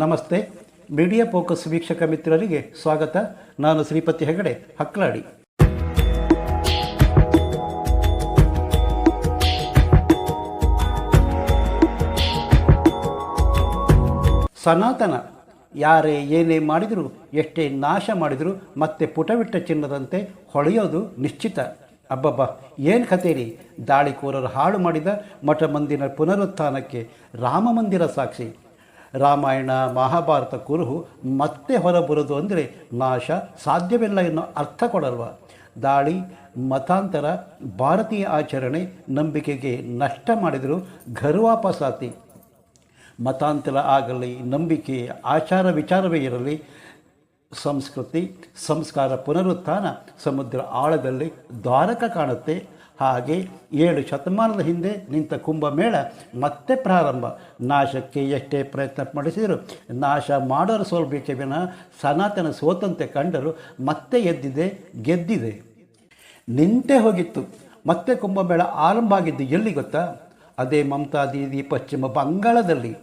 ನಮಸ್ತೆ. Media focus ವೀಕ್ಷಕ ಮಿತ್ರರಿಗೆ ಸ್ವಾಗತ. ನಾನು ಶ್ರೀಪತಿ ಹೆಗಡೆ, ಹಕ್ಲಾಡಿ. ಸನಾತನ, ಯಾರೇ ಏನೇ ಮಾಡಿದರೂ, ಎಷ್ಟೇ ನಾಶ ಮಾಡಿದರೂ, ಮತ್ತೆ ಪುಟವಿಟ್ಟ ಚಿನ್ನದಂತೆ ಹೊಳೆಯೋದು ನಿಶ್ಚಿತ. ಅಬ್ಬಬ್ಬ, ಏನು ಕಥೇರಿ? ದಾಳಿಕೋರರು ಹಾಳು ಮಾಡಿದ ಮಠ ಮಂದಿರ ಪುನರುತ್ಥಾನಕ್ಕೆ ರಾಮ ಮಂದಿರ ಸಾಕ್ಷಿ. ರಾಮಾಯಣ, ಮಹಾಭಾರತ ಕುರುಹು ಮತ್ತೆ ಹೊರಬರೋದು ಅಂದರೆ ನಾಶ ಸಾಧ್ಯವಿಲ್ಲ ಎನ್ನೋ ಅರ್ಥ ಕೊಡಲ್ವ? ದಾಳಿ, ಮತಾಂತರ, ಭಾರತೀಯ ಆಚರಣೆ ನಂಬಿಕೆಗೆ ನಷ್ಟ ಮಾಡಿದರೂ ಘರ್ವಾಪಸಾತಿ ಮತಾಂತರ ಆಗಲಿ, ನಂಬಿಕೆ, ಆಚಾರ ವಿಚಾರವೇ ಇರಲಿ, ಸಂಸ್ಕೃತಿ, ಸಂಸ್ಕಾರ ಪುನರುತ್ಥಾನ, ಸಮುದ್ರ ಆಳದಲ್ಲಿ ದ್ವಾರಕ ಕಾಣುತ್ತೆ. ಹಾಗೆ ಏಳು ಶತಮಾನದ ಹಿಂದೆ ನಿಂತ ಕುಂಭಮೇಳ ಮತ್ತೆ ಪ್ರಾರಂಭ. ನಾಶಕ್ಕೆ ಎಷ್ಟೇ ಪ್ರಯತ್ನ ಮಾಡಿಸಿದರು ನಾಶ ಮಾಡೋರು ಸೋಲ್ಬೇಕೆ ವಿನ ಸನಾತನ ಸೋತಂತೆ ಕಂಡರು ಮತ್ತೆ ಎದ್ದಿದೆ, ಗೆದ್ದಿದೆ. ನಿಂತೇ ಹೋಗಿತ್ತು. ಮತ್ತೆ ಕುಂಭಮೇಳ ಆರಂಭ ಆಗಿದ್ದು ಎಲ್ಲಿ ಗೊತ್ತಾ? ಅದೇ ಮಮತಾ ದೀದಿ ಪಶ್ಚಿಮ ಬಂಗಾಳದಲ್ಲಿ.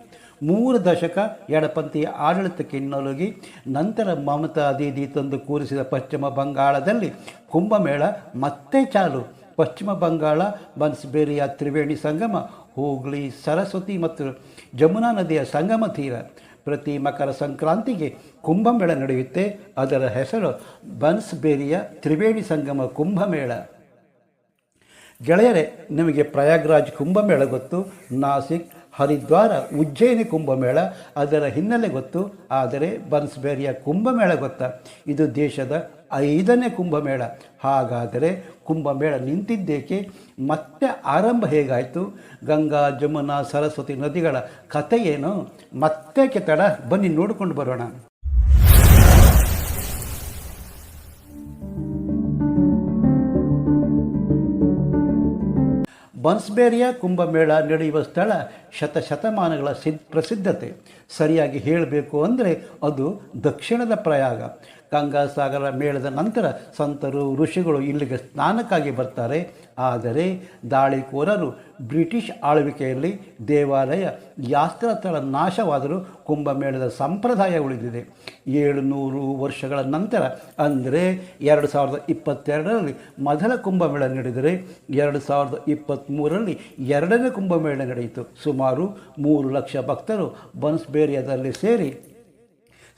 ಮೂರು ದಶಕ ಎಡಪಂಥೀಯ ಆಡಳಿತಕ್ಕೆ ಹಿನ್ನೊಲಗಿ ನಂತರ ಮಮತಾ ದೀದಿ ತಂದು ಕೂರಿಸಿದ ಪಶ್ಚಿಮ ಬಂಗಾಳದಲ್ಲಿ ಕುಂಭಮೇಳ ಮತ್ತೆ ಚಾಲು. ಪಶ್ಚಿಮ ಬಂಗಾಳ, ಬನ್ಸ್ಬೇರಿಯ ತ್ರಿವೇಣಿ ಸಂಗಮ, ಹೂಗ್ಲಿ, ಸರಸ್ವತಿ ಮತ್ತು ಜಮುನಾ ನದಿಯ ಸಂಗಮ ತೀರ. ಪ್ರತಿ ಮಕರ ಸಂಕ್ರಾಂತಿಗೆ ಕುಂಭಮೇಳ ನಡೆಯುತ್ತೆ. ಅದರ ಹೆಸರು ಬನ್ಸ್ಬೇರಿಯ ತ್ರಿವೇಣಿ ಸಂಗಮ ಕುಂಭಮೇಳ. ಗೆಳೆಯರೆ, ನಿಮಗೆ ಪ್ರಯಾಗ್ರಾಜ್ ಕುಂಭಮೇಳ ಗೊತ್ತು. ನಾಸಿಕ್ ಹರಿದ್ವಾರ ಉಜ್ಜಯಿನಿ ಕುಂಭಮೇಳ ಅದರ ಹಿನ್ನೆಲೆ ಗೊತ್ತು, ಆದರೆ ಬನ್ಸ್ಬೇರಿಯ ಕುಂಭಮೇಳ ಗೊತ್ತ. ಇದು ದೇಶದ ಐದನೇ ಕುಂಭಮೇಳ. ಹಾಗಾದರೆ ಕುಂಭಮೇಳ ನಿಂತಿದ್ದೇಕೆ? ಮತ್ತೆ ಆರಂಭ ಹೇಗಾಯಿತು? ಗಂಗಾ, ಜಮುನಾ, ಸರಸ್ವತಿ ನದಿಗಳ ಕಥೆ ಏನು ಮತ್ತೆ ಕೆತ್ತಡ, ಬನ್ನಿ ನೋಡಿಕೊಂಡು ಬರೋಣ. ಬನ್ಸ್ಬೇರಿಯ ಕುಂಭಮೇಳ ನಡೆಯುವ ಸ್ಥಳ ಶತಶತಮಾನಗಳ ಸಿದ್ ಪ್ರಸಿದ್ಧತೆ. ಸರಿಯಾಗಿ ಹೇಳಬೇಕು ಅಂದರೆ ಅದು ದಕ್ಷಿಣದ ಪ್ರಯಾಗ. ಗಂಗಾಸಾಗರ ಮೇಳದ ನಂತರ ಸಂತರು, ಋಷಿಗಳು ಇಲ್ಲಿಗೆ ಸ್ನಾನಕ್ಕಾಗಿ ಬರ್ತಾರೆ. ಆದರೆ ದಾಳಿಕೋರರು ಬ್ರಿಟಿಷ್ ಆಳ್ವಿಕೆಯಲ್ಲಿ ದೇವಾಲಯ ಯಾಸ್ತ್ರಸ್ಥಳ ನಾಶವಾದರೂ ಕುಂಭಮೇಳದ ಸಂಪ್ರದಾಯ ಉಳಿದಿದೆ. ಏಳುನೂರು ವರ್ಷಗಳ ನಂತರ, ಅಂದರೆ ಎರಡು ಸಾವಿರದ ಇಪ್ಪತ್ತೆರಡರಲ್ಲಿ ಮೊದಲ ಕುಂಭಮೇಳ ನಡೆದರೆ, ಎರಡು ಸಾವಿರದ ಇಪ್ಪತ್ತ್ಮೂರರಲ್ಲಿ ಎರಡನೇ ಕುಂಭಮೇಳ ನಡೆಯಿತು. ಸುಮಾರು ಮೂರು ಲಕ್ಷ ಭಕ್ತರು ಬನ್ಸ್ಬೇರಿಯಾದಲ್ಲಿ ಸೇರಿ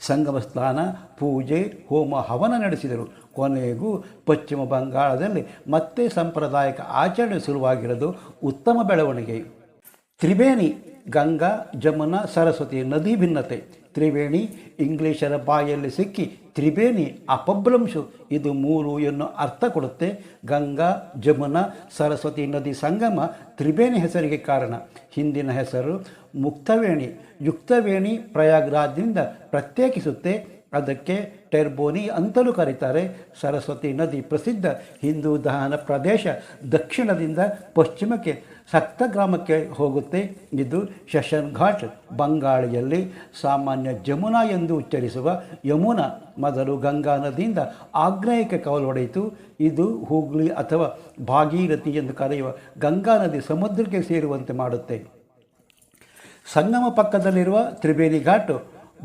ಸಂಗಮ ಸ್ನಾನ ಪೂಜೆ, ಹೋಮ, ಹವನ ನಡೆಸಿದರು. ಕೊನೆಗೂ ಪಶ್ಚಿಮ ಬಂಗಾಳದಲ್ಲಿ ಮತ್ತೆ ಸಾಂಪ್ರದಾಯಿಕ ಆಚರಣೆ ಶುರುವಾಗಿರೋದು ಉತ್ತಮ ಬೆಳವಣಿಗೆ. ತ್ರಿವೇಣಿ, ಗಂಗಾ, ಜಮುನಾ, ಸರಸ್ವತಿ ನದಿ ಭಿನ್ನತೆ. ತ್ರಿವೇಣಿ, ಇಂಗ್ಲಿಷರ ಬಾಯಲ್ಲಿ ಸಿಕ್ಕಿ ತ್ರಿವೇಣಿ ಅಪಭ್ರಂಶು. ಇದು ಮೂರು ಎನ್ನು ಅರ್ಥ ಕೊಡುತ್ತೆ. ಗಂಗಾ, ಜಮುನಾ, ಸರಸ್ವತಿ ನದಿ ಸಂಗಮ ತ್ರಿವೇಣಿ ಹೆಸರಿಗೆ ಕಾರಣ. ಹಿಂದಿನ ಹೆಸರು ಮುಕ್ತವೇಣಿ. ಯುಕ್ತವೇಣಿ ಪ್ರಯಾಗ್ರಾಜ್ನಿಂದ ಪ್ರತ್ಯೇಕಿಸುತ್ತೆ. ಅದಕ್ಕೆ ಟೆರ್ಬೋನಿ ಅಂತಲೂ ಕರೀತಾರೆ. ಸರಸ್ವತಿ ನದಿ ಪ್ರಸಿದ್ಧ ಹಿಂದೂ ದಹನ ಪ್ರದೇಶ ದಕ್ಷಿಣದಿಂದ ಪಶ್ಚಿಮಕ್ಕೆ ಸಕ್ತ ಗ್ರಾಮಕ್ಕೆ ಹೋಗುತ್ತೆ. ಇದು ಶಶನ್ ಘಾಟ್ ಬಂಗಾಳಿಯಲ್ಲಿ ಸಾಮಾನ್ಯ ಜಮುನಾ ಎಂದು ಉಚ್ಚರಿಸುವ ಯಮುನಾ. ಮೊದಲು ಗಂಗಾ ನದಿಯಿಂದ ಆಗ್ನೇಯಕ್ಕೆ ಕವಲೊಡೆಯಿತು ಇದು ಹೂಗ್ಲಿ ಅಥವಾ ಭಾಗೀರಥಿ ಎಂದು ಕರೆಯುವ ಗಂಗಾ ನದಿ ಸಮುದ್ರಕ್ಕೆ ಸೇರುವಂತೆ ಮಾಡುತ್ತೆ. ಸಂಗಮ ಪಕ್ಕದಲ್ಲಿರುವ ತ್ರಿವೇಣಿ ಘಾಟ್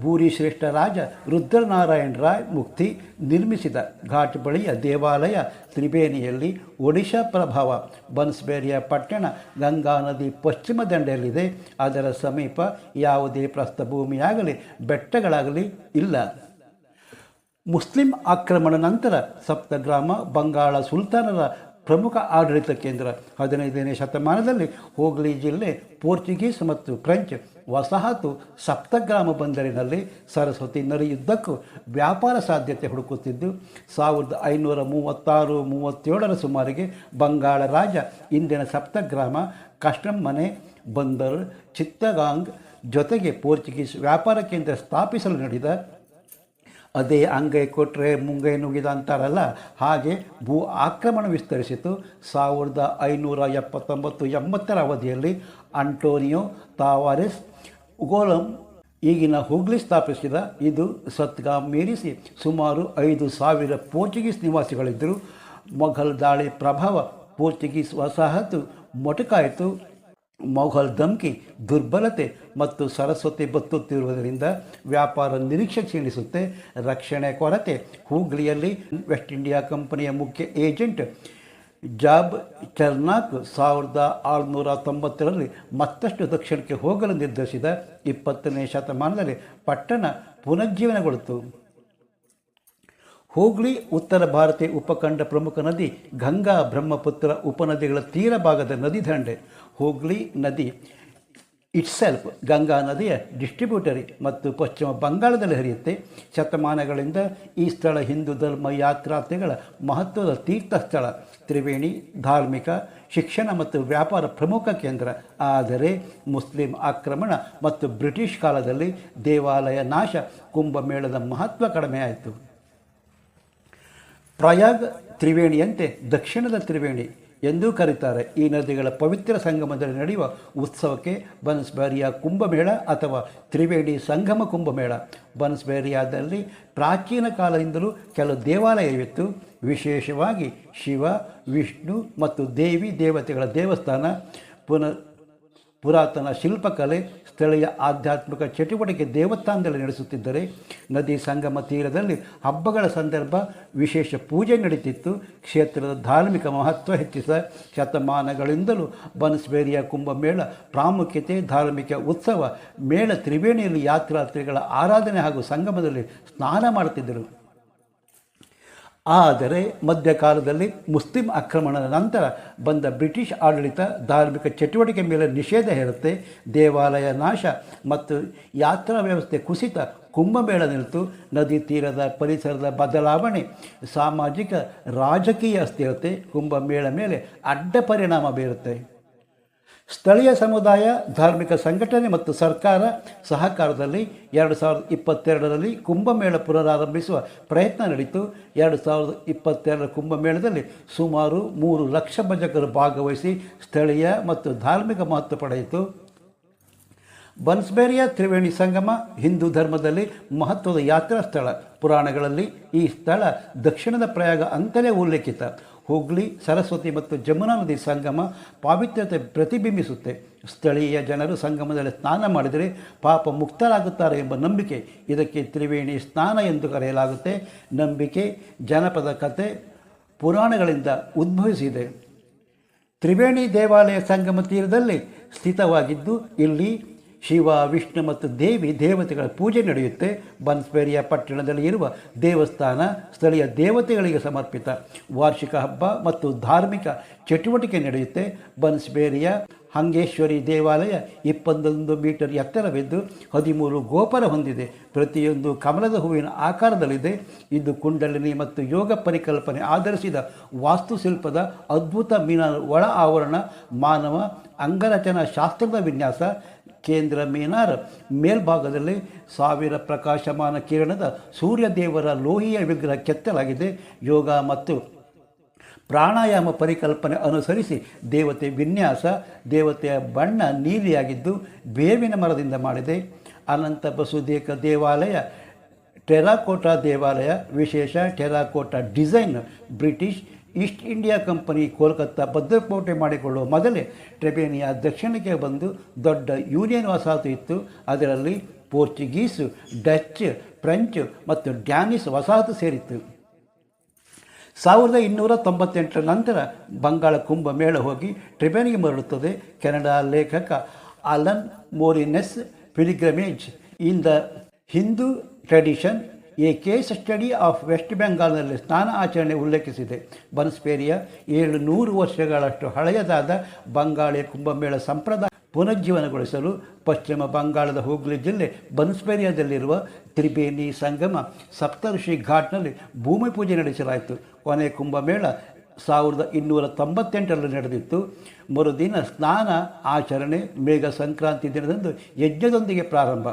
ಭೂರಿ ಶ್ರೇಷ್ಠ ರಾಜ ರುದ್ರನಾರಾಯಣ ರಾಯ್ ಮುಕ್ತಿ ನಿರ್ಮಿಸಿದ ಘಾಟ್ ಬಳಿಯ ದೇವಾಲಯ ತ್ರಿಬೇಣಿಯಲ್ಲಿ ಒಡಿಶಾ ಪ್ರಭಾವ, ಬನ್ಸ್ಬೇರಿಯ ಪಟ್ಟಣ, ಗಂಗಾ ನದಿ ಪಶ್ಚಿಮ ದಂಡೆಯಲ್ಲಿದೆ. ಅದರ ಸಮೀಪ ಯಾವುದೇ ಪ್ರಸ್ಥಭೂಮಿಯಾಗಲಿ, ಬೆಟ್ಟಗಳಾಗಲಿ ಇಲ್ಲ. ಮುಸ್ಲಿಂ ಆಕ್ರಮಣ ನಂತರ ಸಪ್ತಗ್ರಾಮ ಬಂಗಾಳ ಸುಲ್ತಾನರ ಪ್ರಮುಖ ಆಡಳಿತ ಕೇಂದ್ರ ಹದಿನೈದನೇ ಶತಮಾನದಲ್ಲಿ ಹೋಗ್ಲಿ ಜಿಲ್ಲೆ, ಪೋರ್ಚುಗೀಸ್ ಮತ್ತು ಫ್ರೆಂಚ್ ವಸಾಹತು ಸಪ್ತಗ್ರಾಮ ಬಂದರಿನಲ್ಲಿ ಸರಸ್ವತಿ ನದಿಯುದ್ದಕ್ಕೂ ವ್ಯಾಪಾರ ಸಾಧ್ಯತೆ ಹುಡುಕುತ್ತಿದ್ದು, ಸಾವಿರದ ಐನೂರ ಮೂವತ್ತಾರು, ಮೂವತ್ತೇಳರ ಸುಮಾರಿಗೆ ಬಂಗಾಳ ರಾಜ ಇಂದಿನ ಸಪ್ತಗ್ರಾಮ ಕಸ್ಟಮ್ ಮನೆ ಬಂದರ್. ಚಿತ್ತಗಾಂಗ್ ಜೊತೆಗೆ ಪೋರ್ಚುಗೀಸ್ ವ್ಯಾಪಾರ ಕೇಂದ್ರ ಸ್ಥಾಪಿಸಲು ನಡೆದ ಅದೇ ಅಂಗೈ ಕೊಟ್ಟರೆ ಮುಂಗೈ ನುಗ್ಗಿದ ಅಂತಾರಲ್ಲ, ಹಾಗೆ ಭೂ ಆಕ್ರಮಣ ವಿಸ್ತರಿಸಿತು. ಸಾವಿರದ ಐನೂರ ಎಪ್ಪತ್ತೊಂಬತ್ತು ಎಂಬತ್ತರ ಅವಧಿಯಲ್ಲಿ ಅಂಟೋನಿಯೋ ತಾವಾರಿಸ್ ಗೋಲಂ ಈಗಿನ ಹುಗ್ಲಿ ಸ್ಥಾಪಿಸಿದ. ಇದು ಸತ್ಗಾ ಮೀರಿಸಿ ಸುಮಾರು ಐದು ಸಾವಿರ ಪೋರ್ಚುಗೀಸ್ ನಿವಾಸಿಗಳಿದ್ದರು. ಮೊಘಲ್ ದಾಳಿ ಪ್ರಭಾವ ಪೋರ್ಚುಗೀಸ್ ವಸಾಹತು ಮೊಟಕಾಯಿತು. ಮೊಘಲ್ ಧಮ್ಕಿ ದುರ್ಬಲತೆ ಮತ್ತು ಸರಸ್ವತಿ ಬತ್ತುತ್ತಿರುವುದರಿಂದ ವ್ಯಾಪಾರ ನಿರೀಕ್ಷೆ ಕ್ಷೀಣಿಸುತ್ತೆ. ರಕ್ಷಣೆ ಕೊರತೆ. ಹೂಗ್ಲಿಯಲ್ಲಿ ವೆಸ್ಟ್ ಇಂಡಿಯಾ ಕಂಪನಿಯ ಮುಖ್ಯ ಏಜೆಂಟ್ ಜಾಬ್ ಚರ್ನಾಕ್ ಸಾವಿರದ ಆರುನೂರ ತೊಂಬತ್ತರಲ್ಲಿ ಮತ್ತಷ್ಟು ದಕ್ಷಿಣಕ್ಕೆ ಹೋಗಲು ನಿರ್ಧರಿಸಿದ ಇಪ್ಪತ್ತನೇ ಶತಮಾನದಲ್ಲಿ ಪಟ್ಟಣ ಪುನರ್ಜೀವನಗೊಳಿತು ಹೂಗ್ಲಿ ಉತ್ತರ ಭಾರತೀಯ ಉಪಖಂಡ ಪ್ರಮುಖ ನದಿ ಗಂಗಾ ಬ್ರಹ್ಮಪುತ್ರ ಉಪನದಿಗಳ ತೀರ ಭಾಗದ ನದಿ ದಂಡೆ. ಹೂಗ್ಲಿ ನದಿ ಇಟ್ಸೆಲ್ಫ್ ಗಂಗಾ ನದಿಯ ಡಿಸ್ಟ್ರಿಬ್ಯೂಟರಿ ಮತ್ತು ಪಶ್ಚಿಮ ಬಂಗಾಳದಲ್ಲಿ ಹರಿಯುತ್ತೆ. ಶತಮಾನಗಳಿಂದ ಈ ಸ್ಥಳ ಹಿಂದೂ ಧರ್ಮ ಯಾತ್ರಾರ್ಥಿಗಳ ಮಹತ್ವದ ತೀರ್ಥ ಸ್ಥಳ ತ್ರಿವೇಣಿ, ಧಾರ್ಮಿಕ, ಶಿಕ್ಷಣ ಮತ್ತು ವ್ಯಾಪಾರ ಪ್ರಮುಖ ಕೇಂದ್ರ. ಆದರೆ ಮುಸ್ಲಿಂ ಆಕ್ರಮಣ ಮತ್ತು ಬ್ರಿಟಿಷ್ ಕಾಲದಲ್ಲಿ ದೇವಾಲಯ ನಾಶ, ಕುಂಭಮೇಳದ ಮಹತ್ವ ಕಡಿಮೆಯಾಯಿತು ಪ್ರಯಾಗ್ ತ್ರಿವೇಣಿಯಂತೆ ದಕ್ಷಿಣದ ತ್ರಿವೇಣಿ ಎಂದೂ ಕರೀತಾರೆ. ಈ ನದಿಗಳ ಪವಿತ್ರ ಸಂಗಮದಲ್ಲಿ ನಡೆಯುವ ಉತ್ಸವಕ್ಕೆ ಬನಸ್ಬೇರಿಯ ಕುಂಭಮೇಳ ಅಥವಾ ತ್ರಿವೇಣಿ ಸಂಗಮ ಕುಂಭಮೇಳ. ಬನಸ್ಬೇರಿಯಾದಲ್ಲಿ ಪ್ರಾಚೀನ ಕಾಲದಿಂದಲೂ ಕೆಲವು ದೇವಾಲಯವಿತ್ತು. ವಿಶೇಷವಾಗಿ ಶಿವ, ವಿಷ್ಣು ಮತ್ತು ದೇವಿ ದೇವತೆಗಳ ದೇವಸ್ಥಾನ. ಪುನಃ ಪುರಾತನ ಶಿಲ್ಪಕಲೆ, ಸ್ಥಳೀಯ ಆಧ್ಯಾತ್ಮಿಕ ಚಟುವಟಿಕೆ ದೇವಸ್ಥಾನದಲ್ಲಿ ನಡೆಸುತ್ತಿದ್ದರೆ, ನದಿ ಸಂಗಮ ತೀರದಲ್ಲಿ ಹಬ್ಬಗಳ ಸಂದರ್ಭ ವಿಶೇಷ ಪೂಜೆ ನಡೀತಿತ್ತು. ಕ್ಷೇತ್ರದ ಧಾರ್ಮಿಕ ಮಹತ್ವ ಹೆಚ್ಚಿಸ ಶತಮಾನಗಳಿಂದಲೂ ಬನಸ್ಬೇರಿಯ ಕುಂಭಮೇಳ ಪ್ರಾಮುಖ್ಯತೆ, ಧಾರ್ಮಿಕ ಉತ್ಸವ, ಮೇಳ ತ್ರಿವೇಣಿಯಲ್ಲಿ ಯಾತ್ರಾರ್ಥಿಗಳ ಆರಾಧನೆ ಹಾಗೂ ಸಂಗಮದಲ್ಲಿ ಸ್ನಾನ ಮಾಡುತ್ತಿದ್ದರು. ಆದರೆ ಮಧ್ಯಕಾಲದಲ್ಲಿ ಮುಸ್ಲಿಂ ಆಕ್ರಮಣದ ನಂತರ ಬಂದ ಬ್ರಿಟಿಷ್ ಆಡಳಿತ ಧಾರ್ಮಿಕ ಚಟುವಟಿಕೆ ಮೇಲೆ ನಿಷೇಧ ಹೇರುತ್ತೆ, ದೇವಾಲಯ ನಾಶ ಮತ್ತು ಯಾತ್ರಾ ವ್ಯವಸ್ಥೆ ಕುಸಿತ ಕುಂಭಮೇಳ ನಿಂತು ನದಿ ತೀರದ ಪರಿಸರದ ಬದಲಾವಣೆ, ಸಾಮಾಜಿಕ ರಾಜಕೀಯ ಅಸ್ಥಿರತೆ ಕುಂಭಮೇಳ ಮೇಲೆ ಅಡ್ಡ ಪರಿಣಾಮ ಬೀರುತ್ತೆ. ಸ್ಥಳೀಯ ಸಮುದಾಯ, ಧಾರ್ಮಿಕ ಸಂಘಟನೆ ಮತ್ತು ಸರ್ಕಾರ ಸಹಕಾರದಲ್ಲಿ ಎರಡು ಸಾವಿರದ ಇಪ್ಪತ್ತೆರಡರಲ್ಲಿ ಕುಂಭಮೇಳ ಪುನರಾರಂಭಿಸುವ ಪ್ರಯತ್ನ ನಡೆಯಿತು ಎರಡು ಸಾವಿರದ ಇಪ್ಪತ್ತೆರಡರ ಕುಂಭಮೇಳದಲ್ಲಿ ಸುಮಾರು ಮೂರು ಲಕ್ಷ ಭಜಕರು ಭಾಗವಹಿಸಿ ಸ್ಥಳೀಯ ಮತ್ತು ಧಾರ್ಮಿಕ ಮಹತ್ವ ಪಡೆಯಿತು. ಬನ್ಸ್ಬೇರಿಯ ತ್ರಿವೇಣಿ ಸಂಗಮ ಹಿಂದೂ ಧರ್ಮದಲ್ಲಿ ಮಹತ್ವದ ಯಾತ್ರಾ ಸ್ಥಳ. ಪುರಾಣಗಳಲ್ಲಿ ಈ ಸ್ಥಳ ದಕ್ಷಿಣದ ಪ್ರಯಾಗ ಅಂತಲೇ ಉಲ್ಲೇಖಿತ. ಹುಗ್ಲಿ, ಸರಸ್ವತಿ ಮತ್ತು ಜಮುನಾ ನದಿ ಸಂಗಮ ಪಾವಿತ್ರ್ಯತೆ ಪ್ರತಿಬಿಂಬಿಸುತ್ತೆ. ಸ್ಥಳೀಯ ಜನರು ಸಂಗಮದಲ್ಲಿ ಸ್ನಾನ ಮಾಡಿದರೆ ಪಾಪ ಮುಕ್ತರಾಗುತ್ತಾರೆ ಎಂಬ ನಂಬಿಕೆ ಇದಕ್ಕೆ ತ್ರಿವೇಣಿ ಸ್ನಾನ ಎಂದು ಕರೆಯಲಾಗುತ್ತೆ. ನಂಬಿಕೆ, ಜನಪದ ಕತೆ, ಪುರಾಣಗಳಿಂದ ಉದ್ಭವಿಸಿದೆ. ತ್ರಿವೇಣಿ ದೇವಾಲಯ ಸಂಗಮ ತೀರದಲ್ಲಿ ಸ್ಥಿತವಾಗಿದ್ದು, ಇಲ್ಲಿ ಶಿವ, ವಿಷ್ಣು ಮತ್ತು ದೇವಿ ದೇವತೆಗಳ ಪೂಜೆ ನಡೆಯುತ್ತೆ. ಬನ್ಸ್ಬೇರಿಯ ಪಟ್ಟಣದಲ್ಲಿ ಇರುವ ದೇವಸ್ಥಾನ ಸ್ಥಳೀಯ ದೇವತೆಗಳಿಗೆ ಸಮರ್ಪಿತ ವಾರ್ಷಿಕ ಹಬ್ಬ ಮತ್ತು ಧಾರ್ಮಿಕ ಚಟುವಟಿಕೆ ನಡೆಯುತ್ತೆ. ಬನ್ಸ್ಬೇರಿಯ ಹಂಗೇಶ್ವರಿ ದೇವಾಲಯ ಇಪ್ಪತ್ತೊಂದು ಮೀಟರ್ ಎತ್ತರವಿದ್ದು ಹದಿಮೂರು ಗೋಪುರ ಹೊಂದಿದೆ. ಪ್ರತಿಯೊಂದು ಕಮಲದ ಹೂವಿನ ಆಕಾರದಲ್ಲಿದೆ. ಇದು ಕುಂಡಲಿನಿ ಮತ್ತು ಯೋಗ ಪರಿಕಲ್ಪನೆ ಆಧರಿಸಿದ ವಾಸ್ತುಶಿಲ್ಪದ ಅದ್ಭುತ ಮೀನ ಒಳ ಆವರಣ ಮಾನವ ಅಂಗರಚನಾ ಶಾಸ್ತ್ರದ ವಿನ್ಯಾಸ. ಕೇಂದ್ರ ಮೀನಾರ್ ಮೇಲ್ಭಾಗದಲ್ಲಿ ಸಾವಿರ ಪ್ರಕಾಶಮಾನ ಕಿರಣದ ಸೂರ್ಯದೇವರ ಲೋಹಿಯ ವಿಗ್ರಹ ಕೆತ್ತಲಾಗಿದೆ. ಯೋಗ ಮತ್ತು ಪ್ರಾಣಾಯಾಮ ಪರಿಕಲ್ಪನೆ ಅನುಸರಿಸಿ ದೇವತೆ ವಿನ್ಯಾಸ, ದೇವತೆಯ ಬಣ್ಣ ನೀಲಿಯಾಗಿದ್ದು ಬೇವಿನ ಮರದಿಂದ ಮಾಡಿದೆ. ಅನಂತ ಬಸುದೇಕ ದೇವಾಲಯ, ಟೆರಾಕೋಟಾ ದೇವಾಲಯ, ವಿಶೇಷ terracotta design British East India company Kolkata ಭದ್ರಕೋಟೆ ಮಾಡಿಕೊಳ್ಳುವ ಮೊದಲೇ ಟ್ರೆಬೇನಿಯಾ ದಕ್ಷಿಣಕ್ಕೆ ಬಂದು ದೊಡ್ಡ ಯೂನಿಯನ್ ವಸಾಹತು ಇತ್ತು. ಅದರಲ್ಲಿ ಪೋರ್ಚುಗೀಸು, ಡಚ್, ಫ್ರೆಂಚ್ ಮತ್ತು ಡ್ಯಾನಿಸ್ ವಸಾಹತು ಸೇರಿತ್ತು. ಸಾವಿರದ ಇನ್ನೂರ ತೊಂಬತ್ತೆಂಟರ ನಂತರ ಬಂಗಾಳ ಕುಂಭ ಮೇಳ ಹೋಗಿ ಟ್ರಿಬೆನಿಗೆ ಮರಳುತ್ತದೆ. ಕೆನಡಾ ಲೇಖಕ Alan Morinis pilgrimage in the Hindu tradition a case study of west ಬೆಂಗಾಲ್ನಲ್ಲಿ ಸ್ನಾನ ಆಚರಣೆ ಉಲ್ಲೇಖಿಸಿದೆ. ಬನ್ಸ್ಪೇರಿಯ ಏಳು ನೂರು ವರ್ಷಗಳಷ್ಟು ಹಳೆಯದಾದ ಬಂಗಾಳಿ ಕುಂಭಮೇಳ ಸಂಪ್ರದಾಯ ಪುನರ್ಜೀವನಗೊಳಿಸಲು ಪಶ್ಚಿಮ ಬಂಗಾಳದ ಹೂಗ್ಲಿ ಜಿಲ್ಲೆ ಬನ್ಸ್ಪೇರಿಯಾದಲ್ಲಿರುವ ತ್ರಿಬೇನಿ ಸಂಗಮ ಸಪ್ತಋಷಿ ಘಾಟ್ನಲ್ಲಿ ಭೂಮಿ ಪೂಜೆ ನಡೆಸಲಾಯಿತು. ಕೊನೆ ಕುಂಭಮೇಳ ಸಾವಿರದ ಇನ್ನೂರ ತೊಂಬತ್ತೆಂಟರಲ್ಲಿ ನಡೆದಿತ್ತು. ಮರುದಿನ ಸ್ನಾನ, ಆಚರಣೆ ಮೇಘ ಸಂಕ್ರಾಂತಿ ದಿನದಂದು ಯಜ್ಞದೊಂದಿಗೆ ಪ್ರಾರಂಭ.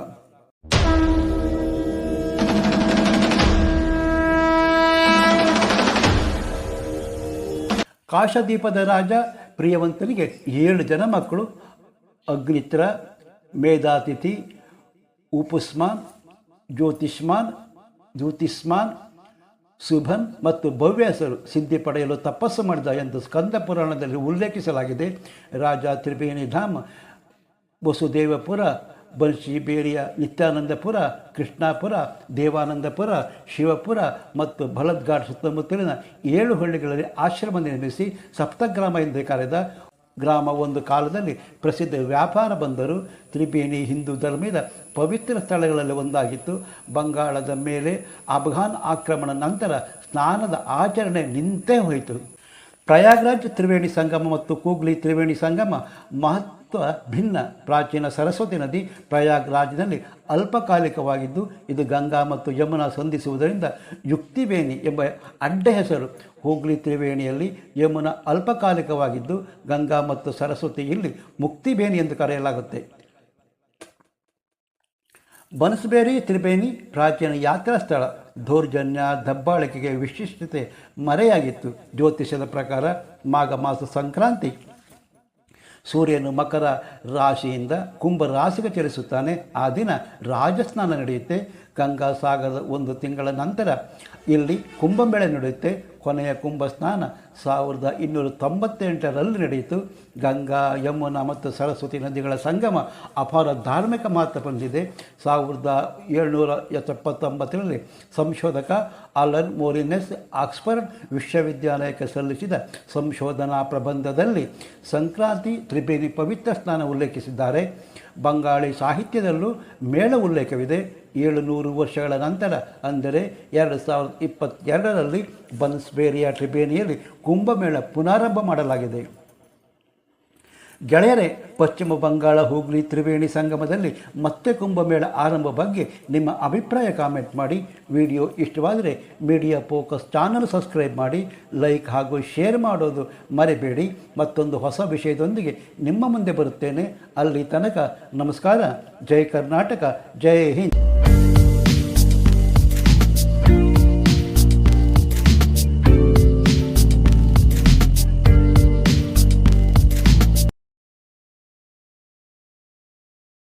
ಕಾಶದೀಪದ ರಾಜ ಪ್ರಿಯವಂತನಿಗೆ ಏಳು ಜನ ಮಕ್ಕಳು. ಅಗ್ನಿತ್ರ, ಮೇಧಾತಿಥಿ ಉಪುಸ್ಮಾನ್ ಜ್ಯೋತಿಷ್ಮಾನ್ ಜ್ಯೋತಿಷ್ಮಾನ್, ಸುಭನ್ ಮತ್ತು ಭವ್ಯ ಹೆಸರು ಸಿದ್ಧಿ ಪಡೆಯಲು ತಪಸ್ಸು ಮಾಡಿದ ಎಂದು ಸ್ಕಂದ ಪುರಾಣದಲ್ಲಿ ಉಲ್ಲೇಖಿಸಲಾಗಿದೆ. ರಾಜ ತ್ರಿವೇಣಿ ಧಾಮ, ವಸುದೇವಪುರ ಬನ್ಶಿ ಬೇರಿಯ ನಿತ್ಯಾನಂದಪುರ, ಕೃಷ್ಣಾಪುರ, ದೇವಾನಂದಪುರ, ಶಿವಪುರ ಮತ್ತು ಬಲದ್ಘಾಟ್ ಸುತ್ತಮುತ್ತಲಿನ ಏಳು ಹಳ್ಳಿಗಳಲ್ಲಿ ಆಶ್ರಮ ನಿರ್ಮಿಸಿ ಸಪ್ತಗ್ರಾಮ ಎಂದೇ ಕರೆದ ಗ್ರಾಮ ಒಂದು ಕಾಲದಲ್ಲಿ ಪ್ರಸಿದ್ಧ ವ್ಯಾಪಾರ ಬಂದರು. ತ್ರಿಬೇಣಿ ಹಿಂದೂ ಧರ್ಮದ ಪವಿತ್ರ ಸ್ಥಳಗಳಲ್ಲಿ ಒಂದಾಗಿತ್ತು. ಬಂಗಾಳದ ಮೇಲೆ ಅಫ್ಘಾನ್ ಆಕ್ರಮಣ ನಂತರ ಸ್ನಾನದ ಆಚರಣೆ ನಿಂತೇ ಹೋಯಿತು. ಪ್ರಯಾಗ್ರಾಜ್ ತ್ರಿವೇಣಿ ಸಂಗಮ ಮತ್ತು ಕೂಗ್ಲಿ ತ್ರಿವೇಣಿ ಸಂಗಮ ಮಹತ್ವ ಭಿನ್ನ ಪ್ರಾಚೀನ ಸರಸ್ವತಿ ನದಿ ಪ್ರಯಾಗ್ರಾಜ್ನಲ್ಲಿ ಅಲ್ಪಕಾಲಿಕವಾಗಿದ್ದು, ಇದು ಗಂಗಾ ಮತ್ತು ಯಮುನಾ ಸಂಧಿಸುವುದರಿಂದ ಯುಕ್ತಿವೇಣಿ ಎಂಬ ಅಡ್ಡ ಹೆಸರು ಹೂಗ್ಲಿ ತ್ರಿವೇಣಿಯಲ್ಲಿ ಯಮುನಾ ಅಲ್ಪಕಾಲಿಕವಾಗಿದ್ದು, ಗಂಗಾ ಮತ್ತು ಸರಸ್ವತಿ ಇಲ್ಲಿ ಮುಕ್ತಿಬೇಣಿ ಎಂದು ಕರೆಯಲಾಗುತ್ತೆ. ಬನಸ್ಬೇರಿ ತ್ರಿಬೇಣಿ ಪ್ರಾಚೀನ ಯಾತ್ರಾ ಸ್ಥಳ ದೌರ್ಜನ್ಯ ದಬ್ಬಾಳಿಕೆಗೆ ವಿಶಿಷ್ಟತೆ ಮರೆಯಾಗಿತ್ತು. ಜ್ಯೋತಿಷ್ಯದ ಪ್ರಕಾರ ಮಾಘ ಮಾಸ ಸಂಕ್ರಾಂತಿ ಸೂರ್ಯನು ಮಕರ ರಾಶಿಯಿಂದ ಕುಂಭ ರಾಶಿಗೆ ಚಲಿಸುತ್ತಾನೆ. ಆ ದಿನ ರಾಜಸ್ನಾನ ನಡೆಯುತ್ತೆ. ಗಂಗಾ ಸಾಗರದ ಒಂದು ತಿಂಗಳ ನಂತರ ಇಲ್ಲಿ ಕುಂಭಮೇಳ ನಡೆಯುತ್ತೆ. ಕೊನೆಯ ಕುಂಭ ಸ್ನಾನ ಸಾವಿರದ ಇನ್ನೂರ ತೊಂಬತ್ತೆಂಟರಲ್ಲಿ ನಡೆಯಿತು. ಗಂಗಾ, ಯಮುನಾ ಮತ್ತು ಸರಸ್ವತಿ ನದಿಗಳ ಸಂಗಮ ಅಪಾರ ಧಾರ್ಮಿಕ ಮಹತ್ವ ಹೊಂದಿದೆ ಸಾವಿರದ ಏಳ್ನೂರ ಎಪ್ಪತ್ತೊಂಬತ್ತರಲ್ಲಿ ಸಂಶೋಧಕ ಅಲನ್ ಮೋರಿನೆಸ್ ಆಕ್ಸ್ಫರ್ಡ್ ವಿಶ್ವವಿದ್ಯಾಲಯಕ್ಕೆ ಸಲ್ಲಿಸಿದ ಸಂಶೋಧನಾ ಪ್ರಬಂಧದಲ್ಲಿ ಸಂಕ್ರಾಂತಿ ತ್ರಿಬೇಣಿ ಪವಿತ್ರ ಸ್ನಾನ ಉಲ್ಲೇಖಿಸಿದ್ದಾರೆ. ಬಂಗಾಳಿ ಸಾಹಿತ್ಯದಲ್ಲೂ ಮೇಳ ಉಲ್ಲೇಖವಿದೆ. ಏಳುನೂರು ವರ್ಷಗಳ ನಂತರ, ಅಂದರೆ ಎರಡು ಸಾವಿರದ ಇಪ್ಪತ್ತೆರಡರಲ್ಲಿ ಬನ್ಸ್ಬೇರಿಯ ಟ್ರಿಬೇನಿಯಲ್ಲಿ ಕುಂಭಮೇಳ ಪುನಾರಂಭ ಮಾಡಲಾಗಿದೆ. ಗೆಳೆಯರೇ, ಪಶ್ಚಿಮ ಬಂಗಾಳ ಹೂಗ್ಲಿ ತ್ರಿವೇಣಿ ಸಂಗಮದಲ್ಲಿ ಮತ್ತೆ ಕುಂಭಮೇಳ ಆರಂಭ ಬಗ್ಗೆ ನಿಮ್ಮ ಅಭಿಪ್ರಾಯ ಕಾಮೆಂಟ್ ಮಾಡಿ. ವಿಡಿಯೋ ಇಷ್ಟವಾದರೆ ಮೀಡಿಯಾ ಫೋಕಸ್ ಚಾನಲ್ ಸಬ್ಸ್ಕ್ರೈಬ್ ಮಾಡಿ ಲೈಕ್ ಹಾಗೂ ಶೇರ್ ಮಾಡೋದು ಮರೆಬೇಡಿ. ಮತ್ತೊಂದು ಹೊಸ ವಿಷಯದೊಂದಿಗೆ ನಿಮ್ಮ ಮುಂದೆ ಬರುತ್ತೇನೆ. ಅಲ್ಲಿ ತನಕ ನಮಸ್ಕಾರ. ಜೈ ಕರ್ನಾಟಕ. ಜೈ ಹಿಂದ್.